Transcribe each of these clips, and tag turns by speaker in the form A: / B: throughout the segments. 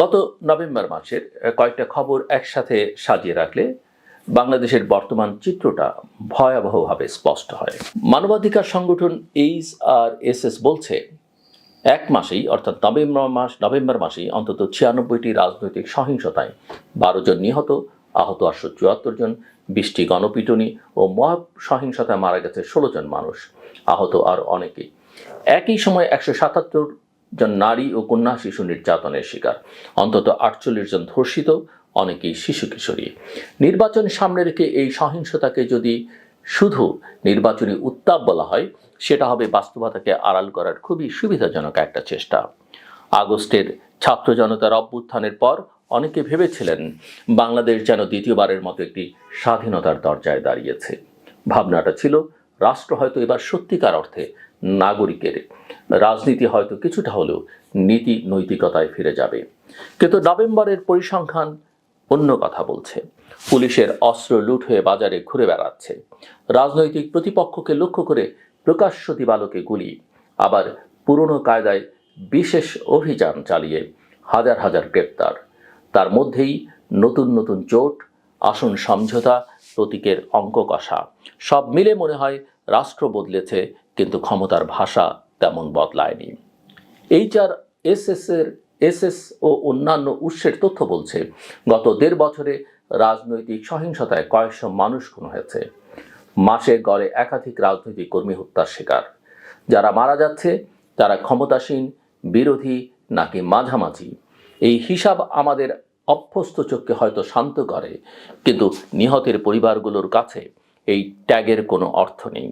A: গত নভেম্বর মাসের কয়েকটা খবর একসাথে সাজিয়ে রাখলে বাংলাদেশের বর্তমান চিত্রটা ভয়াবহভাবে স্পষ্ট হয়। মানবাধিকার সংগঠন এইস আর এস এস বলছে, এক মাসেই, অর্থাৎ নভেম্বর মাস, নভেম্বর মাসেই অন্তত ছিয়ানব্বইটি রাজনৈতিক সহিংসতায় বারো জন নিহত, আহত আটশো চুয়াত্তর জন, বিশটি গণপিটুনি ও মহা সহিংসতায় মারা গেছে ষোলো জন মানুষ, আহত আর অনেকেই একই সময় একশো সাতাত্তর জন নারী ও কন্যা শিশু নির্যাতনের শিকার। অন্তত আটচল্লিশ জন ধর্ষিত, অনেকেই শিশু কিশোরী। নির্বাচন সামনে রেখে এই সহিংসতাকে যদি শুধু নির্বাচনী উত্তাপ বলা হয়, সেটা হবে বাস্তবতাকে আড়াল করার খুবই সুবিধাজনক একটা চেষ্টা। আগস্টের ছাত্র জনতার অভ্যুত্থানের পর অনেকে ভেবেছিলেন, বাংলাদেশ যেন দ্বিতীয়বারের মতো একটি স্বাধীনতার দরজায় দাঁড়িয়েছে। ভাবনাটা ছিল, রাষ্ট্র হয়তো এবার সত্যিকার অর্থে নাগরিকের। রাজনীতি হয়তো কিছুটা হলেও নীতি নৈতিকতায় ফিরে যাবে। কিন্তু নভেম্বরের পরিসংখ্যান অন্য কথা বলছে। পুলিশের অস্ত্র লুট হয়ে বাজারে ঘুরে বেড়াচ্ছে। রাজনৈতিক প্রতিপক্ষকে লক্ষ্য করে প্রকাশ্য দিবালোকে গুলি। আবার পুরনো কায়দায় বিশেষ অভিযান চালিয়ে হাজার হাজার গ্রেপ্তার। তার মধ্যেই নতুন নতুন চোট, আসন সমঝোতা, প্রতীকের অঙ্ক কষা সব মিলে মনে হয় রাষ্ট্র বদলেছে, কিন্তু ক্ষমতার ভাষা তেমন বদলায়নি। এইচআর, এসএস এর, এসএস ও অন্যান্য উৎসের তথ্য বলছে, গত দেড় বছরে রাজনৈতিক সহিংসতায় কয়েকশো মানুষ খুন হয়েছে। মাসে গড়ে একাধিক রাজনৈতিক কর্মী হত্যার শিকার। যারা মারা যাচ্ছে, তারা ক্ষমতাসীন, বিরোধী নাকি মাঝামাঝি। এই হিসাব আমাদের অভ্যস্ত চোখকে হয়তো শান্ত করে, কিন্তু নিহতের পরিবারগুলোর কাছে এই ট্যাগের কোনো অর্থ নেই।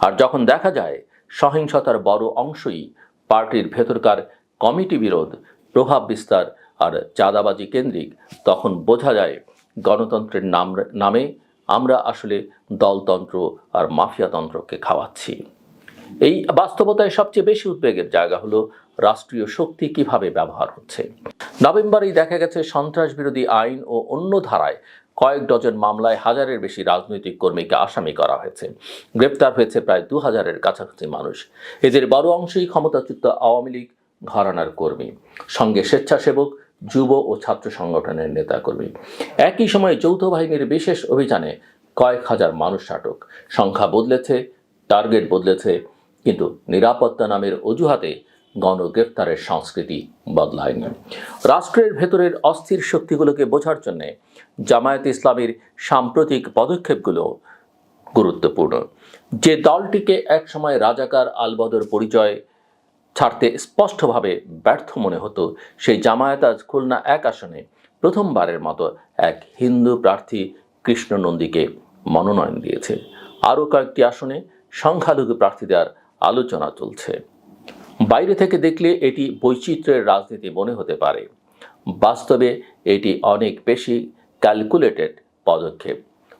A: আর যখন দেখা যায়, সহিংসতার বড় অংশই পার্টির ভেতরকার কমিটি বিরোধ, প্রভাব বিস্তার আর চাঁদাবাজি কেন্দ্রিক, তখন বোঝা যায়, গণতন্ত্রের নাম নামে আমরা আসলে দলতন্ত্র আর মাফিয়াতন্ত্রকে খাওয়াচ্ছি। এই বাস্তবতায় সবচেয়ে বেশি উদ্বেগের জায়গা হলো রাষ্ট্রীয় শক্তি কীভাবে ব্যবহার হচ্ছে। নভেম্বরেই দেখা গেছে সন্ত্রাস বিরোধী আইন ও অন্য ধারায় কয়েক ডজন মামলায় হাজারের বেশি রাজনৈতিক কর্মীকে আসামি করা হয়েছে। গ্রেপ্তার হয়েছে প্রায় দু হাজারের কাছাকাছি মানুষ। এদের বড় অংশই ক্ষমতাচ্যুত আওয়ামী লীগ ঘরানার কর্মী। সঙ্গে স্বেচ্ছাসেবক, যুব ও ছাত্র সংগঠনের নেতাকর্মী। একই সময়ে যৌথ বাহিনীর বিশেষ অভিযানে কয়েক হাজার মানুষ আটক। সংখ্যা বদলেছে, টার্গেট বদলেছে, কিন্তু নিরাপত্তা নামের অজুহাতে গণগ্রেপ্তারের সংস্কৃতি বদলায়নি। রাষ্ট্রের ভেতরের অস্থির শক্তিগুলোকে বোঝার জন্যে জামায়াত ইসলামীর সাম্প্রতিক পদক্ষেপগুলো গুরুত্বপূর্ণ। যে দলটিকে একসময় রাজাকার আলবদর পরিচয় ছাড়তে স্পষ্টভাবে ব্যর্থ মনে হতো, সেই জামায়াত আজ খুলনা এক আসনে প্রথমবারের মতো এক হিন্দু প্রার্থী কৃষ্ণ নন্দীকে মনোনয়ন দিয়েছে। আরও কয়েকটি আসনে সংখ্যালঘু প্রার্থী দেওয়ার আলোচনা চলছে। বাইরে থেকে দেখলে এটি বৈচিত্র্যের রাজনীতি মনে হতে পারে। বাস্তবে এটি অনেক বেশি ক্যালকুলেটেড পদক্ষেপ।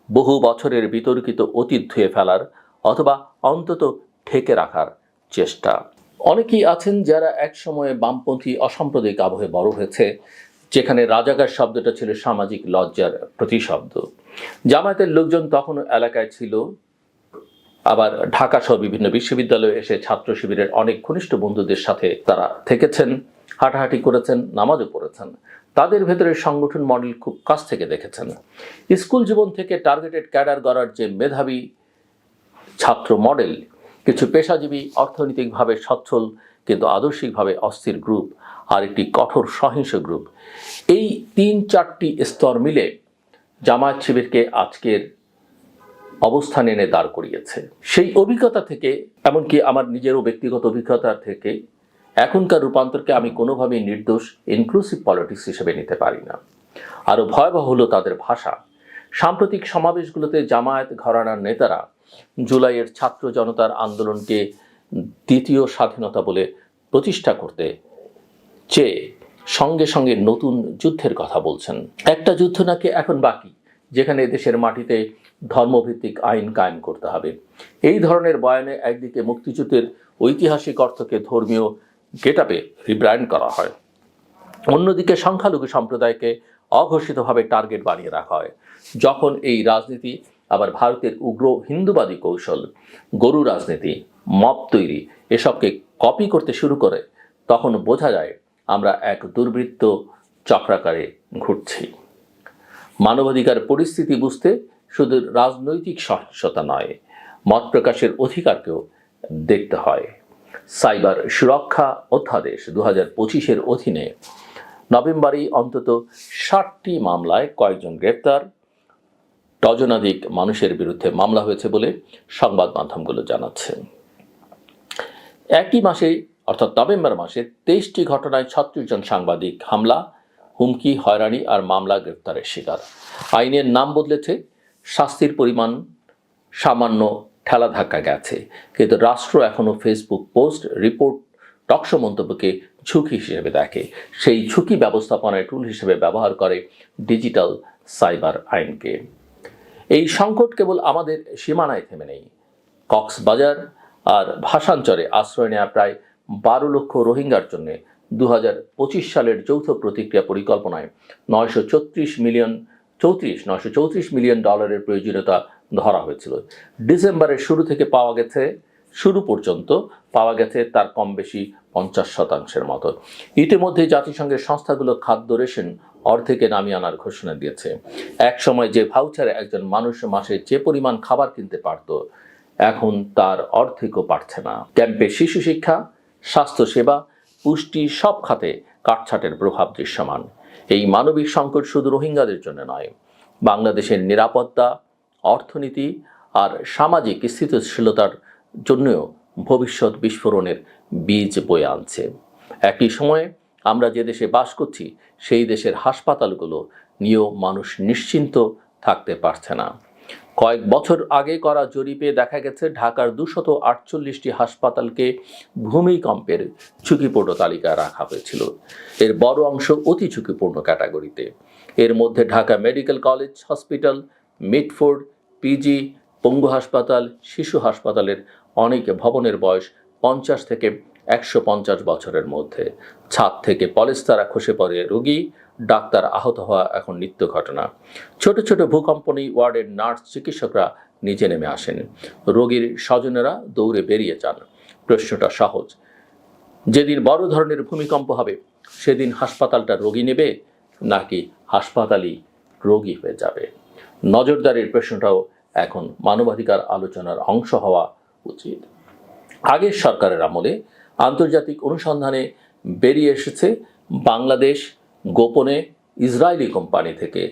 A: বহু বছরের বিতর্কিত অতীত ধুয়ে ফেলার অথবা অন্তত ঠেকে রাখার চেষ্টা। অনেকেই আছেন যারা একসময়ে বামপন্থী অসাম্প্রদায়িক আবহে বড় হয়েছে, যেখানে রাজাকার শব্দটা ছিল সামাজিক লজ্জার প্রতিশব্দ। জামায়াতের লোকজন তখনও এলাকায় ছিল আবার ঢাকা সহ বিভিন্ন বিশ্ববিদ্যালয়ে এসে ছাত্র শিবিরের অনেক ঘনিষ্ঠ বন্ধুদের সাথে তারা থেকেছেন, হাঁটাহাঁটি করেছেন, নামাজও পড়েছেন। তাদের ভেতরে সংগঠন মডেল খুব কাছ থেকে দেখেছেন। স্কুল জীবন থেকে টার্গেটেড ক্যাডার গড়ার যে মেধাবী ছাত্র মডেল, কিছু পেশাজীবী অর্থনৈতিকভাবে সচ্ছল, কিন্তু আদর্শিকভাবে অস্থির গ্রুপ আর একটি কঠোর সহিংস গ্রুপ। এই তিন চারটি স্তর মিলে জামায়াত শিবিরকে আজকের অবস্থান এনে দাঁড় করিয়েছে। সেই অভিজ্ঞতা থেকে, এমনকি আমার নিজেরও ব্যক্তিগত অভিজ্ঞতা থেকে, এখনকার রূপান্তরকে আমি কোনোভাবেই নির্দোষ ইনক্লুসিভ পলিটিক্স হিসেবে নিতে পারি না। আরও ভয়াবহ হলো তাদের ভাষা। সাম্প্রতিক সমাবেশগুলোতে জামায়াত ঘরানার নেতারা জুলাইয়ের ছাত্র জনতার আন্দোলনকে দ্বিতীয় স্বাধীনতা বলে প্রতিষ্ঠা করতে চেয়ে সঙ্গে সঙ্গে নতুন যুদ্ধের কথা বলছেন। একটা যুদ্ধ নাকি এখন বাকি? যেখানে দেশের মাটিতে ধর্মভিত্তিক আইন কায়েম করতে হবে। এই ধরনের বয়ানে একদিকে মুক্তিযুদ্ধের ঐতিহাসিক অর্থকে ধর্মীয় গেটাপে রিব্র্যান্ড করা হয়, অন্যদিকে সংখ্যালঘু সম্প্রদায়কে অঘোষিতভাবে টার্গেট বানিয়ে রাখা হয়। যখন এই রাজনীতি, আবার ভারতের উগ্র হিন্দুবাদী কৌশল, গরু রাজনীতি মপ তৈরি, এসবকে কপি করতে শুরু করে, তখন বোঝা যায় আমরা এক দুর্বৃত্ত চক্রাকারে ঘুরছি। মানবাধিকার পরিস্থিতি বুঝতে শুধু রাজনৈতিক সহিংসতা নয়, মত প্রকাশের অধিকারকেও দেখতে হয়। সাইবার সুরক্ষা অধ্যাদেশ দু হাজার পঁচিশের অধীনে নভেম্বরেই অন্তত ষাটটি মামলায় কয়েকজন গ্রেপ্তার, ডজনাধিক মানুষের বিরুদ্ধে মামলা হয়েছে বলে সংবাদ মাধ্যমগুলো জানাচ্ছে। একই মাসে, অর্থাৎ নভেম্বর মাসে তেইশটি ঘটনায় ছত্রিশ জন সাংবাদিক হামলা হুমকি, হয়রানি আর মামলা গ্রেপ্তারের শিকার। আইনের নাম বদলেছে, শাস্তির পরিমাণ সামান্য ঠেলা ধাক্কা গেছে। কিন্তু রাষ্ট্র এখনও Facebook post, report, talk show মন্তব্যকে ঝুঁকি হিসেবে দেখে। সেই ঝুঁকি ব্যবস্থাপনায় টুল হিসেবে ব্যবহার করে ডিজিটাল সাইবার আইনকে। এই সংকট কেবল আমাদের সীমানায় থেমে নেই। কক্সবাজার আর ভাষাঞ্চরে আশ্রয় নেওয়া প্রায় বারো লক্ষ রোহিঙ্গার জন্য দু সালের যৌথ প্রতিক্রিয়া পরিকল্পনায় নয়শো চৌত্রিশ মিলিয়ন, চৌত্রিশ, নয়শো চৌত্রিশ মিলিয়ন ডলারের প্রয়োজনীয়তা ধরা হয়েছিল। ডিসেম্বরের শুরু থেকে পাওয়া গেছে, শুরু পর্যন্ত পাওয়া গেছে তার কম বেশি পঞ্চাশ শতাংশের মতো। ইতিমধ্যে জাতিসংঘের সংস্থাগুলো খাদ্য রেশন অর্ধেকে নামিয়ে আনার ঘোষণা দিয়েছে। এক সময় যে ভাউচারে একজন মানুষ মাসে যে পরিমাণ খাবার কিনতে পারত, এখন তার অর্ধেকও পারছে না। ক্যাম্পে শিশু শিক্ষা, স্বাস্থ্যসেবা পুষ্টি সব খাতে কাটছাটের প্রভাব দৃশ্যমান। এই মানবিক সংকট শুধু রোহিঙ্গাদের জন্য নয়, বাংলাদেশের নিরাপত্তা, অর্থনীতি আর সামাজিক স্থিতিশীলতার জন্যও ভবিষ্যৎ বিস্ফোরণের বীজ বয়ে আনছে। একই সময়ে আমরা যে দেশে বাস করছি, সেই দেশের হাসপাতালগুলো নিয়েও মানুষ নিশ্চিন্ত থাকতে পারছে না। কয়েক বছর আগে করা জরিপে দেখা গেছে ঢাকার দুশত আটচল্লিশটি হাসপাতালকে ভূমিকম্পের ঝুঁকিপূর্ণ তালিকায় রাখা হয়েছিল। এর বড় অংশ অতি ঝুঁকিপূর্ণ ক্যাটাগরিতে। এর মধ্যে Dhaka medical college, hospital Mitford PG, পঙ্গু হাসপাতাল, শিশু হাসপাতালের অনেক ভবনের বয়স পঞ্চাশ থেকে একশো পঞ্চাশ বছরের মধ্যে। ছাদ থেকে পলেস্তারা খসে পড়ে রোগী ডাক্তার আহত হওয়া এখন নিত্য ঘটনা। ছোট ছোট ভূকম্পনী ওয়ার্ডের নার্স চিকিৎসকরা নিচে নেমে আসেন। রোগীর স্বজনেরা দৌড়ে বেরিয়ে যান। প্রশ্নটা সহজ। যেদিন বড় ধরনের ভূমিকম্প হবে, সেদিন হাসপাতালটা রোগী নেবে নাকি হাসপাতালই রোগী হয়ে যাবে? নজরদারির প্রশ্নটাও এখন মানবাধিকার আলোচনার অংশ হওয়া উচিত। আগের সরকারের আমলে আন্তর্জাতিক অনুসন্ধানে বেরিয়ে এসেছে বাংলাদেশ গোপনে ইসরায়েলি কোম্পানি থেকে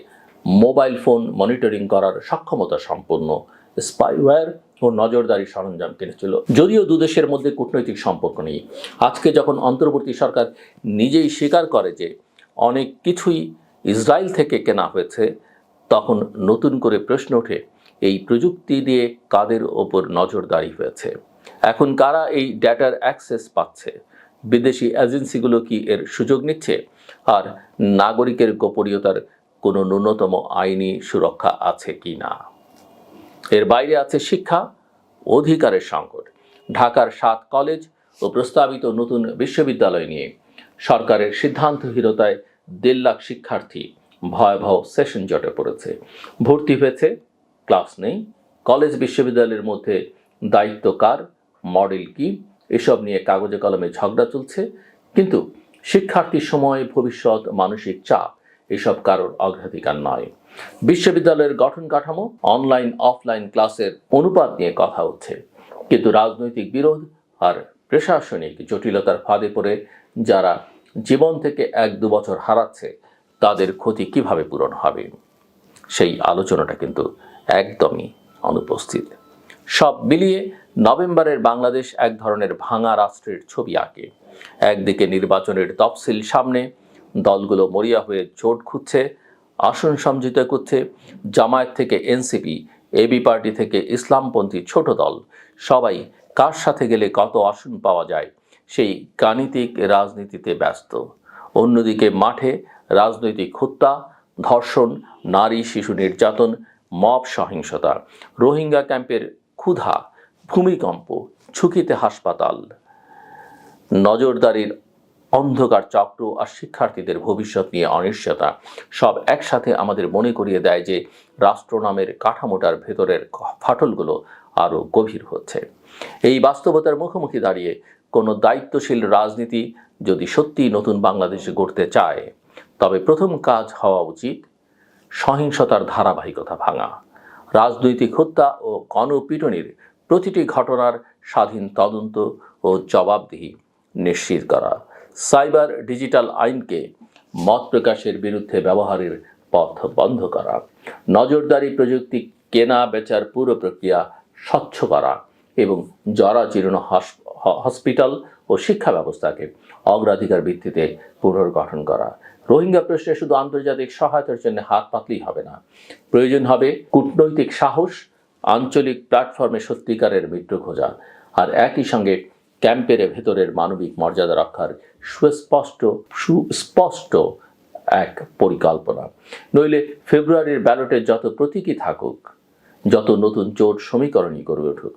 A: মোবাইল ফোন মনিটরিং করার সক্ষমতা সম্পন্ন স্পাইওয়্যার ও নজরদারি সরঞ্জাম কিনেছিল। যদিও দুদেশের মধ্যে কূটনৈতিক সম্পর্ক নেই। আজকে যখন অন্তর্বর্তী সরকার নিজেই স্বীকার করে যে অনেক কিছুই ইসরায়েল থেকে কেনা হয়েছে, তখন নতুন করে প্রশ্ন ওঠে, এই প্রযুক্তি দিয়ে কাদের ওপর নজরদারি হয়েছে? এখন কারা এই ডেটার অ্যাক্সেস পাচ্ছে? বিদেশি এজেন্সিগুলো কি এর সুযোগ নিচ্ছে? আর নাগরিকের গোপনীয়তার কোনো ন্যূনতম আইনি সুরক্ষা আছে কি না এর বাইরে আছে শিক্ষা, অধিকারের সংকট। ঢাকার সাত কলেজ ও প্রস্তাবিত নতুন বিশ্ববিদ্যালয় নিয়ে সরকারের সিদ্ধান্তহীনতায় দেড় লাখ শিক্ষার্থী ভয়াবহ সেশন জটে পড়েছে। ভর্তি হয়েছে? ক্লাস নেই। কলেজ বিশ্ববিদ্যালয়ের মধ্যে দায়িত্ব কার? মডেল কি? এসব নিয়ে কাগজে কলমে ঝগড়া চলছে, কিন্তু শিক্ষার্থীর সময়, ভবিষ্যৎ, মানসিক চাপ, এসব কারোর অগ্রাধিকার নয়। বিশ্ববিদ্যালয়ের গঠন কাঠামো, অনলাইন, অফলাইন ক্লাসের অনুপাত নিয়ে কথা হচ্ছে। কিন্তু রাজনৈতিক বিরোধ আর প্রশাসনিক জটিলতার ফাঁদে পড়ে যারা জীবন থেকে এক দু বছর হারাচ্ছে, তাদের ক্ষতি কীভাবে পূরণ হবে? সেই আলোচনাটা কিন্তু একদমই অনুপস্থিত। সব মিলিয়ে নভেম্বরের বাংলাদেশ এক ধরনের ভাঙা রাষ্ট্রের ছবি আঁকে। একদিকে নির্বাচনের তফসিল সামনে, দলগুলো মরিয়া হয়ে জোট খুঁজছে, আসন সমঝোতা করছে, জামায়াত থেকে এনসিপি, এবি পার্টি থেকে ইসলামপন্থী ছোট দল। সবাই কার সাথে গেলে কত আসন পাওয়া যায়, সেই গাণিতিক রাজনীতিতে ব্যস্ত। অন্যদিকে মাঠে রাজনৈতিক হত্যা, ধর্ষণ নারী শিশু নির্যাতন, মব সহিংসতা। রোহিঙ্গা ক্যাম্পের ক্ষুধা ভূমিকম্প, ঝুঁকিতে হাসপাতাল। নজরদারির অন্ধকার চক্র আর শিক্ষার্থীদের ভবিষ্যৎ নিয়ে অনিশ্চয়তা। সব একসাথে আমাদের মনে করিয়ে দেয় যে রাষ্ট্র নামের কাঠামোটার ভেতরের ফাটলগুলো আরও গভীর হচ্ছে। এই বাস্তবতার মুখোমুখি দাঁড়িয়ে কোনো দায়িত্বশীল রাজনীতি যদি সত্যিই নতুন বাংলাদেশে গড়তে চায়, তবে প্রথম কাজ হওয়া উচিত সহিংসতার ধারাবাহিকতা ভাঙা। রাজনৈতিক হত্যা ও গণপিটনির প্রতিটি ঘটনার স্বাধীন তদন্ত ও জবাবদিহি নিশ্চিত করা। সাইবার ডিজিটাল আইনকে মত প্রকাশের বিরুদ্ধে ব্যবহারের পথ বন্ধ করা। নজরদারি প্রযুক্তি কেনা বেচার পুরো প্রক্রিয়া স্বচ্ছ করা এবং জরাজীর্ণ হসপিটাল ও শিক্ষা ব্যবস্থাকে অগ্রাধিকার ভিত্তিতে পুনর্গঠন করা। রোহিঙ্গা প্রশ্নে শুধু আন্তর্জাতিক সহায়তার জন্য হাত পাতলেই হবে না। প্রয়োজন হবে কূটনৈতিক সাহস আঞ্চলিক প্ল্যাটফর্মে সত্যিকারের মিত্র খোঁজা আর একই সঙ্গে ক্যাম্পের ভেতরের মানবিক মর্যাদা রক্ষার সুস্পষ্ট সুস্পষ্ট এক পরিকল্পনা। নইলে ফেব্রুয়ারির ব্যালটে যত প্রতীকী থাকুক, যত নতুন জোট সমীকরণই গড়ে উঠুক,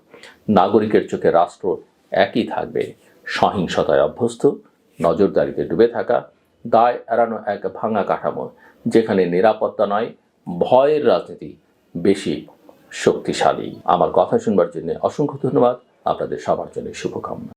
A: নাগরিকের চোখে রাষ্ট্র একই থাকবে। সহিংসতায় অভ্যস্ত, নজরদারিতে ডুবে থাকা, দায় এড়ানো এক ভাঙা কাঠামো, যেখানে নিরাপত্তা নয়, ভয়ের রাজনীতি বেশি শক্তিশালী। আমার কথা শুনবার জন্য অসংখ্য ধন্যবাদ। আপনাদের সবার জন্য শুভকামনা।